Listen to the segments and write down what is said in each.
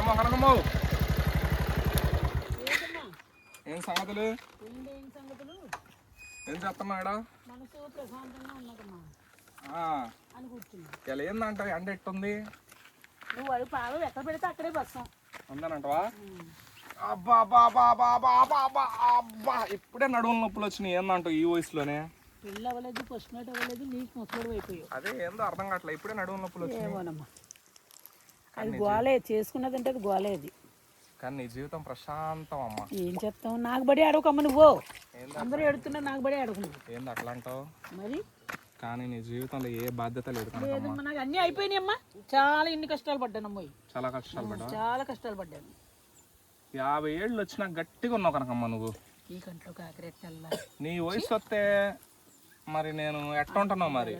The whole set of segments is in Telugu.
అమ్మ కనకమ్మ ఏం సంగతులు? ఏం సంగతులు? ఏం చేస్తున్నా ఇక్కడ? మనసు ప్రశాంతంగా ఉన్నదమ్మా. ఆ, అని కూర్చున్నా. ఇలా ఏందంట? ఎండ ఎట్టుంది? నువ్వు అడుగు పాలు ఎక్కడ పెడితే అక్కడే బస్తాం. ఉందనంటవా? అబ్బా అబ్బా అబ్బా అబ్బా అబ్బా అబ్బా అబ్బా అబ్బా. ఇప్పుడే నడువుల నొప్పులు వచ్చినాయి. ఏందంటావు ఈ వయసులోనే? పెళ్ళి అవ్వలేదు ఫస్ట్ నైట్ అవ్వలేదు నీకు ముసలోడు అయిపోయావు. అదే ఏందో అర్థం కావట్లే ఇప్పుడే నడువుల నొప్పులు వచ్చినాయి. అది గోలే చేసుకున్నదంటే అది గోలే అది. కానీ నీ జీవితం ప్రశాంతం అమ్మ. ఏం చెప్తావు? నాకు బడి అడగకమ్మ నువ్వు. అందరూ ఎడుతున్నా నాకు బడి అడుగును ఏంది అట్లా అంటావు? మరి? కానీ నీ జీవితంలో ఏ బాధ్యత లేదు నాకు అన్నీ అయిపోయినాయమ్మా చాలా ఇన్ని కష్టాలు పడ్డానమ్మా చాలా కష్టాలు పడ్డా చాలా కష్టాలు పడ్డాను. యాభై ఏళ్ళు వచ్చినా గట్టిగా ఉన్నావు కనకమ్మ నువ్వు. ఈ కంట్లో కాకరెట్టల్లా నీ వయసు వస్తే మరి నేను ఎట్లా ఉంటున్నావు మరి?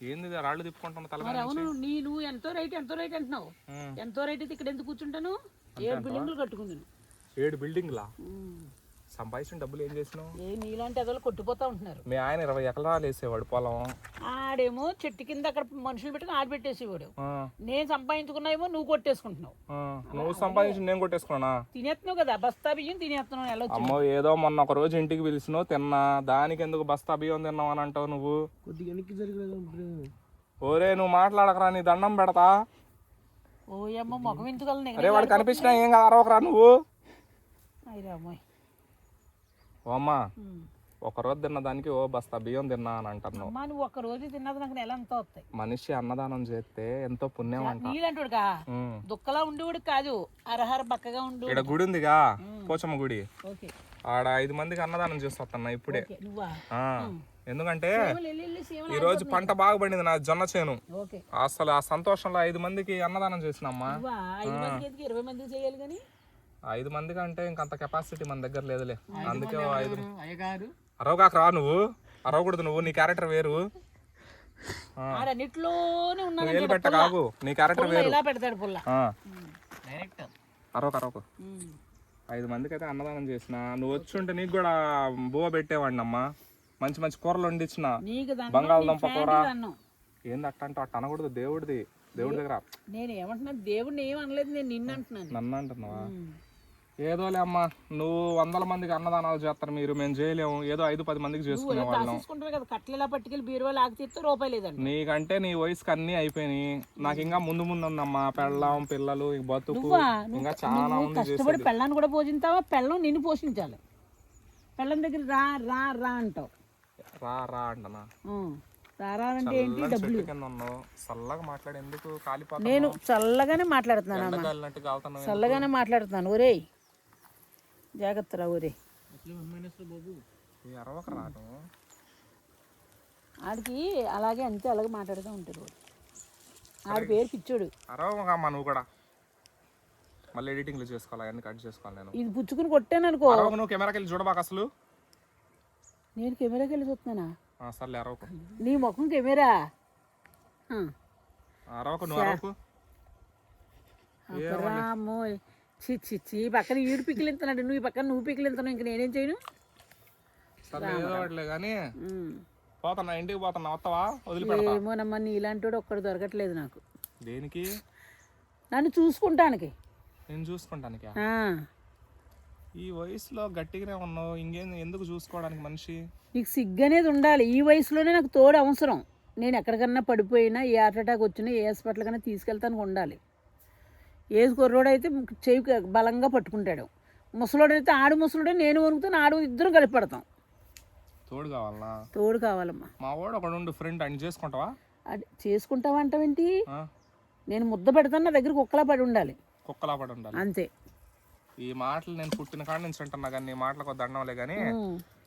ఏంది ఇది? రాళ్ళు తిప్పుకుంటున్నా తల మరి అవును నీ నువ్వు ఎంతో రైట్ ఎంతో రైట్ అంటున్నావు. ఉం. ఎంతో రైట్ అయితే ఇక్కడ ఎందుకు కూర్చుంటాను? ఏడు బిల్డింగ్లు కట్టుకున్నాను ఏడు బిల్డింగ్లా? సంపాదించిన డబ్బులు ఏం చేసినావు? ఏ నీలాంటి ఎదలు కొట్టిపోతా ఉంటున్నారు. మీ ఆయన ఇరవై ఎకరాలు వేసేవాడు పొలం. ఆడేమో చెట్టు కింద అక్కడ మనుషులు పెట్టుకుని ఆడ పెట్టేసేవాడు. ఆ, నేను సంపాదించుకున్నాయేమో నువ్వు కొట్టేసుకుంటున్నావు. ఆ. నువ్వు సంపాదించి నేను కొట్టేసుకున్నా తినేస్తున్నావు కదా బస్తా బియ్యం తినేస్తున్నావు ఎలా వచ్చింది అమ్మో ఏదో మొన్న ఒక రోజు ఇంటికి పిలిచినావు తిన్నా దానికి ఎందుకు బస్తా బియ్యం తిన్నావు అని అంటావు నువ్వు? కొద్దిగా వెనక్కి జరగలేదు ఓరే నువ్వు మాట్లాడకరా నీ దండం పెడతా. ఓ అమ్మ ముఖం అరే వాడు కనిపించినా ఏం కాదు అరవకరా నువ్వు. అయ్యా అమ్మాయి ఓ అమ్మా. ఒక రోజు తిన్న దానికి ఓ బస్తా బియ్యం తిన్నా అని అంటున్నావు అమ్మా నువ్వు ఒక్క రోజు తిన్నది నాకు నెల వస్తాయి. మనిషి అన్నదానం చేస్తే ఎంతో పుణ్యం అంట. నీళ్ళంటాడు కా ఉం. దుక్కలా ఉండేవాడు కాదు. అరహర బక్కగా ఉండు ఈడ గుడి ఉందిగా పోచమ్మ గుడి. ఓకే. ఆడ ఐదు మందికి అన్నదానం చేస్తున్నా ఇప్పుడే. ఆ, ఎందుకంటే ఈ రోజు పంట బాగా పండింది నా జొన్న చేను. అసలు ఆ సంతోషంలో ఐదు మందికి అన్నదానం చేసినమ్మా. ఐదు మందికి అంటే ఇంకంత కెపాసిటీ మన దగ్గర లేదులే. అందుకే ఐదు అయ్యగారు? అరవగాక రా నువ్వు. అరవకూడదు నువ్వు నీ క్యారెక్టర్ వేరు. పెట్ట కాగు నీ క్యారెక్టర్ వేరు. ఇలా పెడతాడు పుల్ల. ఆ, డైరెక్టర్ అరవకు అరవకు. ఐదు మందికి అయితే అన్నదానం చేసిన నువ్వు వచ్చి ఉంటే నీకు కూడా బువ్వ పెట్టేవాడిని అమ్మా మంచి మంచి కూరలు వండించిన. బంగాళదుంప కూర. ఏంది అట్ట అంటే అట్ట అనకూడదు దేవుడిది. దేవుడి దగ్గర. నేను ఏమంటున్నా దేవుడిని ఏం అనలేదు నేను నిన్ను అంటున్నాను. నన్ను అంటున్నావా. ఏదోలే అమ్మా నువ్వు వందల మందికి అన్నదానాలు చేస్తారు మీరు మేము చేయలేము. ఏదో ఐదు పది మందికి చేసుకునే వాళ్ళం కదా పట్టుకెళ్ళి బీరువా లాగి తీస్తే రూపాయి లేదండి నీకంటే నీ వయసుకి అన్ని అయిపోయినాయి. నాకు ఇంకా ముందు ముందు ఉందమ్మా పెళ్ళం పిల్లలు బతుకు? ఇంకా చాలా ఉంది కష్టపడి పెళ్ళాన్ని కూడా పోషించావా? పెళ్ళం నిన్ను పోషించాలి. పెళ్ళం దగ్గర రా రా రా అంటావు. రా రా అంటనా నేను చల్లగానే మాట్లాడుతున్నాను చల్లగానే మాట్లాడుతున్నాను. ఒరేయ్ జాగ్రత్త రా ఒరే ఈ అరవక రాను ఆడికి అలాగే అంతే అలాగే మాట్లాడుతూ ఉంటారు ఆడి పేరు పిచ్చోడు. అరవక అమ్మా నువ్వు కూడా. మళ్ళీ ఎడిటింగ్లు చేసుకోవాలి? అవన్నీ కట్ చేసుకోవాలి నేను? ఇది పుచ్చుకుని కొట్టాను అనుకో. నువ్వు కెమెరాకి వెళ్ళి చూడబాక అసలు? నేను కెమెరాకి వెళ్ళి చూస్తున్నానా? సర్లే అరవకు. నీ ముఖం కెమెరా. అరవకు నువ్వు అరవకు. అబ్బరామ్మో చి చి చి ఈ పక్కన ఈడు పిక్కిలింతున్నాడు నువ్వు ఈ పక్కన నువ్వు పిక్కిలింతున్నావు ఇంక నేనేం చేయను? సర్లే ఏదో కానీ. పోతున్నా ఇంటికి పోతున్నా వస్తావా? వదిలిపెడతా. ఏమోనమ్మా నీ ఇలాంటి ఒక్కడు దొరకట్లేదు నాకు. దేనికి? నన్ను చూసుకుంటానికి. నేను చూసుకుంటానికి. ఈ వయసులో గట్టిగానే ఉన్నావు ఇంకేం ఎందుకు చూసుకోవడానికి మనిషి? నీకు సిగ్గు అనేది ఉండాలి. ఈ వయసులోనే నాకు తోడు అవసరం. నేను ఎక్కడికన్నా పడిపోయినా ఏ హార్ట్ అటాక్ వచ్చినా ఏ హాస్పిటల్ కన్నా తీసుకెళ్తానికి ఉండాలి. ఏజ్ కుర్రోడు అయితే చెవి బలంగా పట్టుకుంటాడు. ముసలోడు అయితే ఆడు ముసలోడే నేను వణుకుతాను ఆడు ఇద్దరం కలిపి పడతాం. తోడు కావాలనా? తోడు కావాలమ్మా. మా వాడు ఒకడు ఉండు ఫ్రెండ్ అని చేసుకుంటావా? అది చేసుకుంటావంటావేంటి? ఆ? నేను ముద్ద పెడతాను నా దగ్గర కుక్కలా పడి ఉండాలి. కుక్కలా పడి ఉండాలి. అంతే. ఈ మాటలు నేను పుట్టిన కాడ నుంచి అంటున్నా కానీ నీ మాటలకు దండంలే కానీ.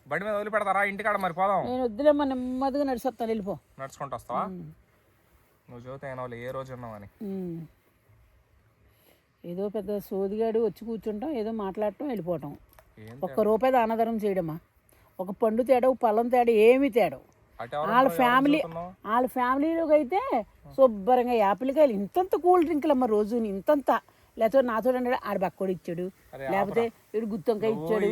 బండి మీద వదిలిపెడతారా? ఇంటికాడ మరి పోదాం. నేను వద్దులేమ్మా నెమ్మదిగా నడిచొస్తాను వెళ్ళిపో. నడుచుకుంటూ వస్తావా? నువ్వు చదివితే అయినా ఏ రోజు ఉన్నావని. ఉమ్. ఏదో పెద్ద సోదిగాడు వచ్చి కూర్చుంటాం ఏదో మాట్లాడటం వెళ్ళిపోవటం. ఒక్క రూపాయి దానధరం చేయడమా? ఒక పండు తేడా ఒక పళ్ళం తేడా ఏమి తేడా. అటు ఎవరు వాళ్ళ ఫ్యామిలీ? వాళ్ళ ఫ్యామిలీలోకి అయితే శుభ్రంగా యాపిల్కాయలు ఇంతంత కూల్ డ్రింకులు అమ్మ రోజు ఇంతంత. లేకపోతే నాతో ఆడ బక్కోడు ఇచ్చాడు. లేకపోతే ఇడు గుత్తొంకాయ ఇచ్చాడు.